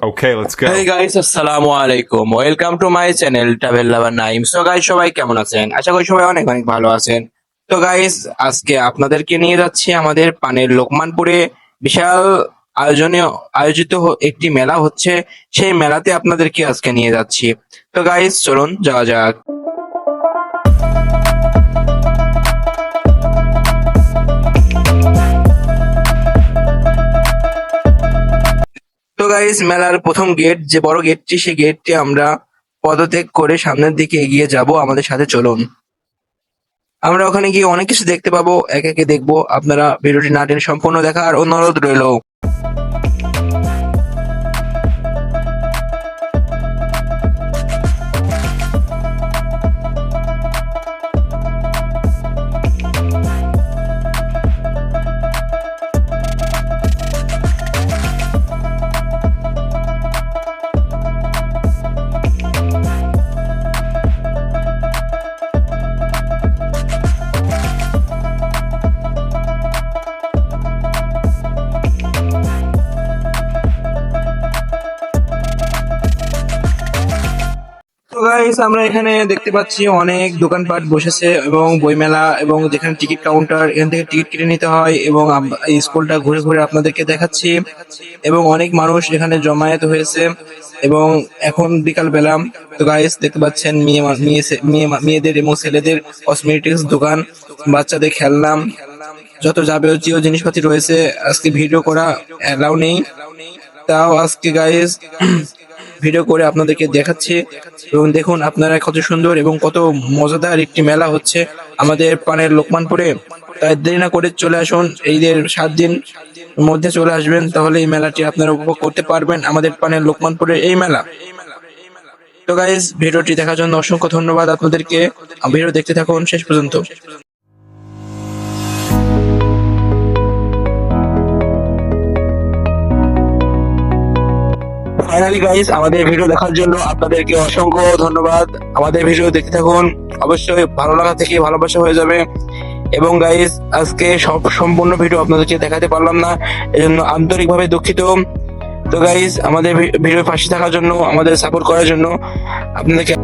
Okay, let's go. Hey guys আসসালামু আলাইকুম welcome to my channel travel lover Naim so guys সবাই কেমন আছেন? আশা করি সবাই অনেক অনেক ভালো আছেন। তো গাইস আজকে আপনাদেরকে নিয়ে যাচ্ছি আমাদের পানের লোকমানপুরে বিশাল আয়োজনীয় আয়োজিত একটি মেলা হচ্ছে। সেই মেলাতে আপনাদেরকে আজকে নিয়ে যাচ্ছি। তো গাইস চলুন যাওয়া যাক। গাইস মেলার প্রথম গেট যে বড় গেটটি সেই গেটটি আমরা পদত্যাগ করে সামনের দিকে এগিয়ে যাব। আমাদের সাথে চলুন। আমরা ওখানে গিয়ে অনেক কিছু দেখতে পাবো, একে একে দেখব। আপনারা ভিডিওটি না টেনে সম্পূর্ণ দেখার অনুরোধ রইল। তো গাইস আমরা এখানে দেখতে পাচ্ছি অনেক দোকানপাট বসেছে এবং বইমেলা এবং যেখানে টিকিট কাউন্টার এখান থেকে টিকিট কেটে নিতে হয় এবং এই স্কুলটা ঘুরে ঘুরে আপনাদেরকে দেখাচ্ছি এবং অনেক মানুষ এখানে জমায়েত হয়েছে এবং এখন বিকাল বেলা তো গাইস দেখতে পাচ্ছেন মেয়ে মেয়ে মেয়েদের এবং ছেলেদের কসমেটিক্স দোকান, বাচ্চাদের খেলনা, যত যাবতীয় জিনিসপাতি রয়েছে, আজকে ভিডিও করা অ্যালাউ নেই। তাও আজকে গাইস ভিডিও করে আপনাদেরকে দেখাচ্ছি। এবং দেখুন, আপনারা কত সুন্দর এবং কত মজাদার একটি মেলা হচ্ছে আমাদের পানের লোকমানপুরে। তাই দেরি না করে চলে আসুন এইদের সাত দিন মধ্যে চলে আসবেন, তাহলে এই মেলাটি আপনারা উপভোগ করতে পারবেন আমাদের পানের লোকমানপুরে এই মেলা। তো গাইজ ভিডিওটি দেখার জন্য অসংখ্য ধন্যবাদ আপনাদেরকে। ভিডিও দেখতে থাকুন শেষ পর্যন্ত। ফাইনালি গাইস আমাদের ভিডিও দেখার জন্য আপনাদেরকে অসংখ্য ধন্যবাদ। আমাদের ভিডিও দেখতে থাকুন। অবশ্যই ভালো লাগা থেকে ভালোবাসা হয়ে যাবে। এবং গাইস আজকে সব সম্পূর্ণ ভিডিও আপনাদেরকে দেখাতে পারলাম না। এজন্য আন্তরিকভাবে দুঃখিত। তো গাইস আমাদের ভিডিও পাশে থাকার জন্য, আমাদের সাপোর্ট করার জন্য আপনাদেরকে